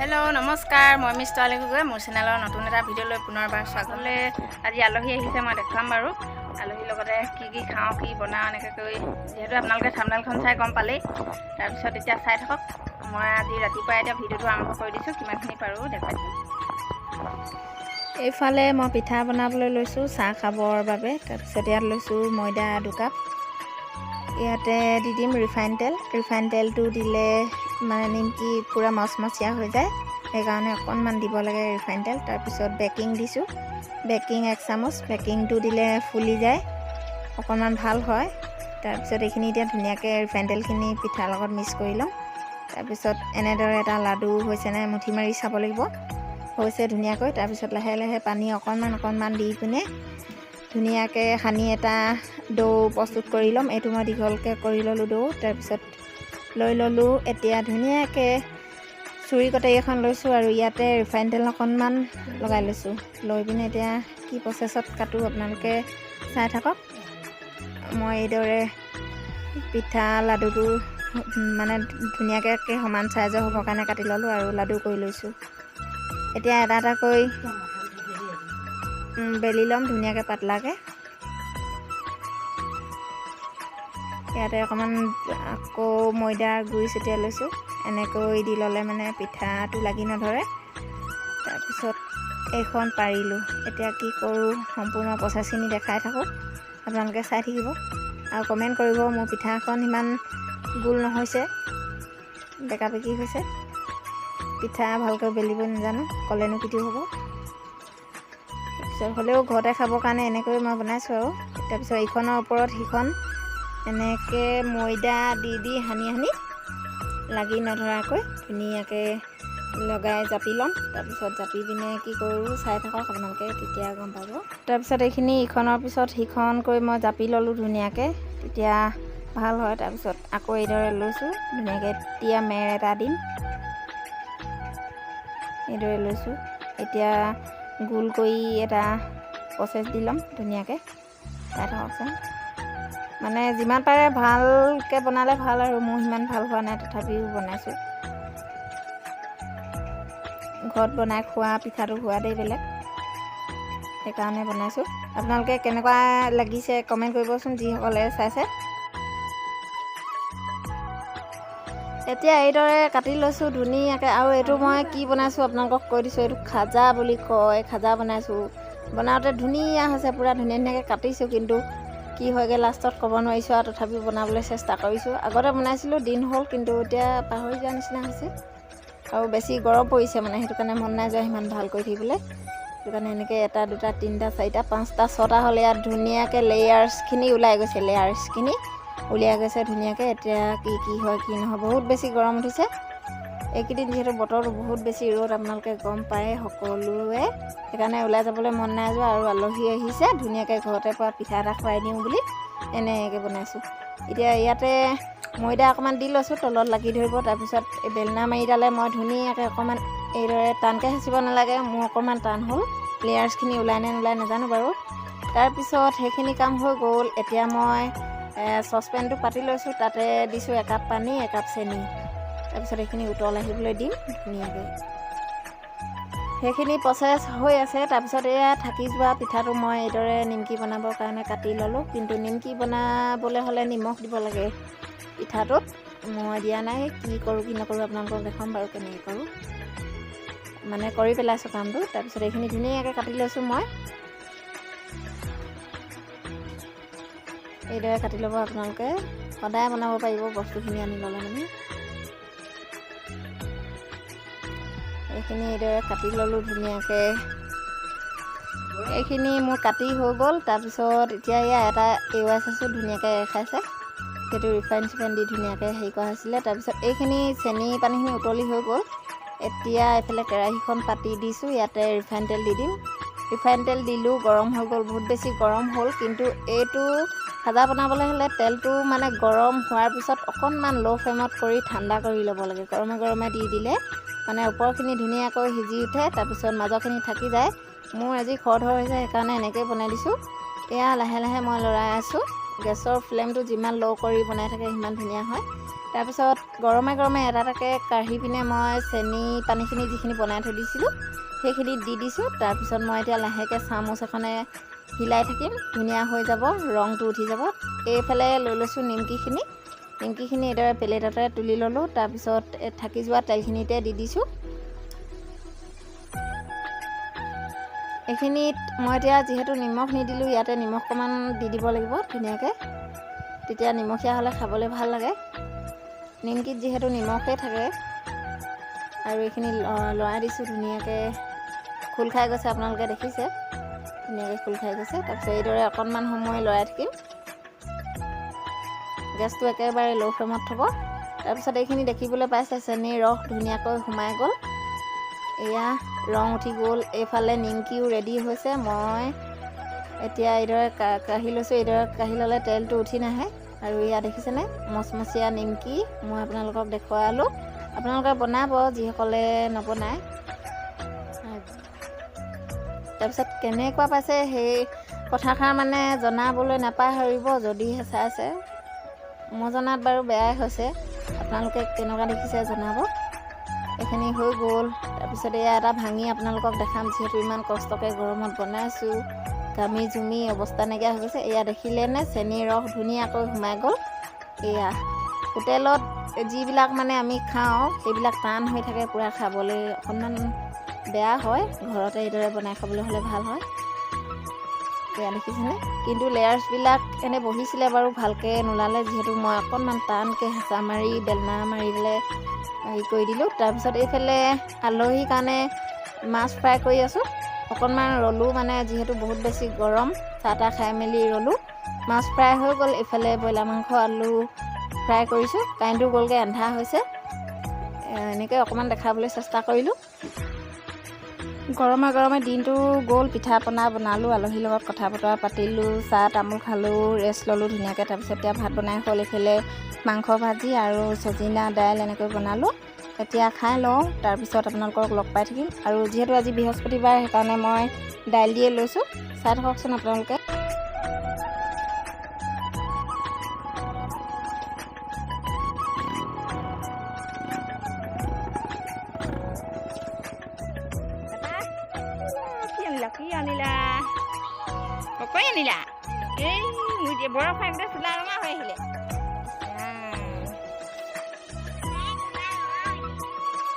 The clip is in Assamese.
হেল্ল' নমস্কাৰ মই মিছ তোৱালী গগৈ মোৰ চেনেলৰ নতুন এটা ভিডিঅ'লৈ পুনৰবাৰ স্বাগতলৈ। আজি আলহী আহিছে মই দেখুৱাম বাৰু। আলহীৰ লগতে কি কি খাওঁ কি বনাওঁ এনেকৈ কৰি যিহেতু আপোনালোকে থামডালখন চাই গম পালেই। তাৰপিছত এতিয়া চাই থাকক। মই আজি ৰাতিপুৱাই এতিয়া ভিডিঅ'টো আৰম্ভ কৰি দিছোঁ কিমানখিনি পাৰোঁ দেখুৱাই দিম। এইফালে মই পিঠা বনাবলৈ লৈছোঁ চাহ খাবৰ বাবে। তাৰপিছত ইয়াত লৈছোঁ ময়দা দুকাপ। ইয়াতে দি দিম ৰিফাইন তেল। ৰিফাইন তেলটো দিলে মানে নিমকি পূৰা মচমচীয়া হৈ যায়। সেইকাৰণে অকণমান দিব লাগে ৰিফাইন তেল। তাৰপিছত বেকিং দিছোঁ। বেকিং এক চামুচ। বেকিংটো দিলে ফুলি যায়। অকণমান ভাল হয়। তাৰপিছত এইখিনি এতিয়া ধুনীয়াকৈ ৰিফাইন তেলখিনি পিঠাৰ লগত মিক্স কৰি লওঁ তাৰপিছত এনেদৰে এটা লাডু হৈছেনে মুঠি মাৰি চাব লাগিব। হৈছে ধুনীয়াকৈ। তাৰপিছত লাহে লাহে পানী অকণমান অকণমান দি পিনে ধুনীয়াকৈ সানি এটা ডৌ প্ৰস্তুত কৰি ল'ম। এইটো মই দীঘলকৈ কৰি ল'লোঁ ডৌ তাৰপিছত লৈ ল'লোঁ। এতিয়া ধুনীয়াকৈ চুৰি কটাৰী এখন লৈছোঁ আৰু ইয়াতে ৰিফাইন তেল অকণমান লগাই লৈছোঁ। লৈ পিনে এতিয়া কি প্ৰচেছত কাটোঁ আপোনালোকে চাই থাকক। মই এইদৰে পিঠা লাডুটো মানে ধুনীয়াকৈ সমান চাইজৰ হ'বৰ কাৰণে কাটি ল'লোঁ আৰু লাডু কৰি লৈছোঁ। এতিয়া এটা এটাকৈ বেলি ল'ম ধুনীয়াকৈ পাতলাকৈ ইয়াতে অকণমান আকৌ ময়দাৰ গুড়ি ছটিয়াই লৈছোঁ। এনেকৈ দি ল'লে মানে পিঠাটো লাগি নধৰে। তাৰপিছত এইখন পাৰিলোঁ। এতিয়া কি কৰোঁ সম্পূৰ্ণ প্ৰচেছখিনি দেখাই থাকোঁ। আপোনালোকে চাই থাকিব। আৰু কমেণ্ট কৰিব মোৰ পিঠাখন সিমান গোল নহৈছে। বেকা বেকি হৈছে। পিঠা ভালকৈ বেলিব নাজানো ক'লেনো কিটো হ'ব। তাৰপিছত হ'লেও ঘৰতে খাবৰ কাৰণে এনেকৈ মই বনাইছোঁ আৰু। তাৰপিছত ইখনৰ ওপৰত সিখন এনেকৈ ময়দা দি দি সানি সানি লাগি নধৰাকৈ ধুনীয়াকৈ লগাই জাপি ল'ম। তাৰপিছত জাপি পিনে কি কৰোঁ চাই থাকক আপোনালোকে তেতিয়া গম পাব। তাৰপিছত এইখিনি ইখনৰ পিছত সিখন কৰি মই জাপি ল'লোঁ ধুনীয়াকৈ। তেতিয়া ভাল হয়। তাৰপিছত আকৌ এইদৰে লৈছোঁ ধুনীয়াকৈ তিয়া মেৰ এটা দিম। এইদৰে লৈছোঁ। এতিয়া গোল কৰি এটা প্ৰচেছ দি ল'ম ধুনীয়াকৈ। চাই থাককচোন। মানে যিমান পাৰে ভালকৈ বনালে ভাল আৰু মোৰ সিমান ভাল হোৱা নাই তথাপিও বনাইছোঁ। ঘৰত বনাই খোৱা পিঠাটো সোৱাদেই বেলেগ। সেইকাৰণে বনাইছোঁ। আপোনালোকে কেনেকুৱা লাগিছে কমেণ্ট কৰিবচোন যিসকলে চাইছে। এতিয়া এইদৰে কাটি লৈছোঁ ধুনীয়াকৈ আৰু এইটো মই কি বনাইছোঁ আপোনালোকক কৈ দিছোঁ এইটো খাজা বুলি কয় খাজা বনাইছোঁ। বনাওঁতে ধুনীয়া হৈছে পূৰা ধুনীয়া ধুনীয়াকৈ কাটিছোঁ কিন্তু কি হয়গৈ লাষ্টত ক'ব নোৱাৰিছোঁ আৰু তথাপিও বনাবলৈ চেষ্টা কৰিছোঁ। আগতে বনাইছিলোঁ দিন হ'ল কিন্তু এতিয়া পাহৰি যোৱা নিচিনা হৈছে। আৰু বেছি গৰম পৰিছে মানে সেইটো কাৰণে মন নাই যোৱা সিমান ভাল কৰি থাকিবলৈ সেইটো কাৰণে এনেকৈ এটা দুটা তিনিটা চাৰিটা পাঁচটা ছটা হ'লে ইয়াত ধুনীয়াকৈ লেয়াৰ্ছখিনি ওলাই গৈছে লেয়াৰ্ছখিনি উলিয়াই গৈছে ধুনীয়াকৈ এতিয়া কি কি হয় কি নহয় বহুত বেছি গৰম উঠিছে। এইকেইদিন যিহেতু বতৰটো বহুত বেছি ৰ'দ আপোনালোকে গম পায় সকলোৱে। সেইকাৰণে ওলাই যাবলৈ মন নাই যোৱা আৰু আলহী আহিছে ধুনীয়াকৈ ঘৰতে পৰা পিঠা এটা খুৱাই দিওঁ বুলি এনেকৈ বনাইছোঁ। এতিয়া ইয়াতে ময়দা অকণমান দি লৈছোঁ তলত লাগি ধৰিব তাৰপিছত বেলনা মাৰিডালে মই ধুনীয়াকৈ অকণমান এইদৰে টানকৈ সাঁচিব নালাগে মোৰ অকণমান টান হ'ল লেয়াৰ্ছখিনি ওলাই নে নোলাই নাজানো বাৰু। তাৰপিছত সেইখিনি কাম হৈ গ'ল এতিয়া মই চচপেনটো পাতি লৈছোঁ তাতে দিছোঁ একাপ পানী একাপ চেনি। তাৰপিছত সেইখিনি উতল আহিবলৈ দিম ধুনীয়াকৈ। সেইখিনি প্ৰচেছ হৈ আছে তাৰপিছত এয়া থাকি যোৱা পিঠাটো মই এইদৰে নিমকি বনাবৰ কাৰণে কাটি ল'লোঁ। কিন্তু নিমকি বনাবলৈ হ'লে নিমখ দিব লাগে পিঠাটোত। মই দিয়া নাই কি কৰোঁ কি নকৰোঁ আপোনালোকক দেখাম বাৰু কেনেকৈ কৰোঁ। মানে কৰি পেলাইছোঁ কামটো তাৰপিছত এইখিনি ধুনীয়াকৈ কাটি লৈছোঁ মই। এইদৰে কাটি ল'ব আপোনালোকে। সদায় বনাব পাৰিব বস্তুখিনি আনি ল'লে মানে। এইখিনি এইদৰে কাটি ল'লোঁ ধুনীয়াকৈ। এইখিনি মোৰ কাটি হৈ গ'ল তাৰপিছত এতিয়া এয়া এটা এৱাই চাইছোঁ ধুনীয়াকৈ খাইছে সেইটো ৰিফাইন চিফাইন দি ধুনীয়াকৈ হেৰি কৰা হৈছিলে। তাৰপিছত এইখিনি চেনি পানীখিনি উতলি হৈ গ'ল। এতিয়া এইফালে কেৰাহীখন পাতি দিছোঁ ইয়াতে ৰিফাইন তেল দি দিম। ৰিফাইন তেল দিলোঁ গৰম হৈ গ'ল বহুত বেছি গৰম হ'ল কিন্তু এইটো খাজা বনাবলৈ হ'লে তেলটো মানে গৰম হোৱাৰ পিছত অকণমান ল' ফ্লেমত কৰি ঠাণ্ডা কৰি ল'ব লাগে। গৰমে গৰমে দি দিলে মানে ওপৰখিনি ধুনীয়াকৈ সিজি উঠে তাৰপিছত মাজৰখিনি থাকি যায়। মোৰ আজি খৰধৰ হৈছে সেইকাৰণে এনেকৈ বনাই দিছোঁ। এয়া লাহে লাহে মই লৰাই আছোঁ। গেছৰ ফ্লেমটো যিমান ল' কৰি বনাই থাকে সিমান ধুনীয়া হয়। তাৰপিছত গৰমে গৰমে এটা এটাকৈ কাঢ়ি পিনে মই চেনি পানীখিনি যিখিনি বনাই থৈ দিছিলোঁ সেইখিনি দি দিছোঁ। তাৰপিছত মই এতিয়া লাহেকৈ চামুচ এখনে হিলাই থাকিম ধুনীয়া হৈ যাব ৰংটো উঠি যাব। এইফালে লৈ লৈছোঁ নিমকিখিনি। নিমকিখিনি এইদৰে প্লেটতে তুলি ল'লোঁ তাৰপিছত থাকি যোৱা তেলখিনিতে দি দিছোঁ। এইখিনিত মই এতিয়া যিহেতু নিমখ নিদিলোঁ ইয়াতে নিমখ অকণমান দি দিব লাগিব ধুনীয়াকৈ। তেতিয়া নিমখীয়া হ'লে খাবলৈ ভাল লাগে। নিমকিত যিহেতু নিমখেই থাকে আৰু এইখিনি লৰাই দিছোঁ ধুনীয়াকৈ। খোল খাই গৈছে আপোনালোকে দেখিছে। ধুনীয়াকৈ খোল খাই গৈছে। তাৰপিছত এইদৰে অকণমান সময় লৰাই থাকিম। গেছটো একেবাৰে ল' ফ্লেমত থ'ব। তাৰপিছত এইখিনি দেখিবলৈ পাইছে চেনীৰ ৰস ধুনীয়াকৈ সোমাই গ'ল। এয়া ৰং উঠি গ'ল। এইফালে নিমকিও ৰেডি হৈছে। মই এতিয়া এইদৰে কাঢ়ি লৈছোঁ। এইদৰে কাঢ়ি ল'লে তেলটো উঠি নাহে। আৰু এয়া দেখিছেনে? মচমচীয়া নিমকি মই আপোনালোকক দেখুৱালোঁ। আপোনালোকে বনাব যিসকলে নবনায়। তাৰপিছত কেনেকুৱা পাইছে সেই কথাষাৰ মানে জনাবলৈ নাপাহৰিব যদিহে চাইছে। মই জনাত বাৰু বেয়াই হৈছে। আপোনালোকে কেনেকুৱা দেখিছে জনাব। এইখিনি হৈ গ'ল। তাৰপিছত এয়া এটা ভাঙি আপোনালোকক দেখাম যিহেতু ইমান কষ্টকৈ গৰমত বনাইছোঁ। ঘামি জুমি অৱস্থা নাইকিয়া হৈ গৈছে। এয়া দেখিলেনে চেনীৰ ৰস ধুনীয়াকৈ সোমাই গ'ল। এয়া হোটেলত যিবিলাক মানে আমি খাওঁ সেইবিলাক টান হৈ থাকে পূৰা খাবলৈ। অকণমান বেয়া হয় ঘৰতে এইদৰে বনাই খাবলৈ হ'লে ভাল হয়। এয়া দেখিছেনে? কিন্তু লেয়াৰ্ছবিলাক এনেই বহিছিলে বাৰু ভালকৈ নোলালে যিহেতু মই অকণমান টানকৈ হেঁচা মাৰি বেলনা মাৰি পেলাই হেৰি কৰি দিলোঁ। তাৰপিছত এইফালে আলহীৰ কাৰণে মাছ ফ্ৰাই কৰি আছোঁ। অকণমান ৰ'লোঁ মানে যিহেতু বহুত বেছি গৰম চাহ তাহ খাই মেলি ৰ'লোঁ। মাছ ফ্ৰাই হৈ গ'ল এইফালে ব্ৰইলাৰ মাংস আলু ফ্ৰাই কৰিছোঁ। কাৰেণ্টটো গ'লগৈ এন্ধা হৈছে। এনেকৈ অকণমান দেখাবলৈ চেষ্টা কৰিলোঁ। গৰমে গৰমে দিনটো গ'ল পিঠা পনা বনালোঁ আলহীৰ লগত কথা বতৰা পাতিলোঁ চাহ তামোল খালোঁ ৰেষ্ট ল'লোঁ ধুনীয়াকৈ। তাৰপিছত এতিয়া ভাত বনাই হ'ল এইফালে মাংস ভাজি আৰু চজিনা দাইল এনেকৈ বনালোঁ। এতিয়া খাই লওঁ তাৰপিছত আপোনালোকক লগ পাই থাকিম। আৰু যিহেতু আজি বৃহস্পতিবাৰ সেইকাৰণে মই দাইল দিয়ে লৈছোঁ। চাই থাককচোন আপোনালোকে। বৰফ খাই চোলা ৰঙা হৈ আহিলে।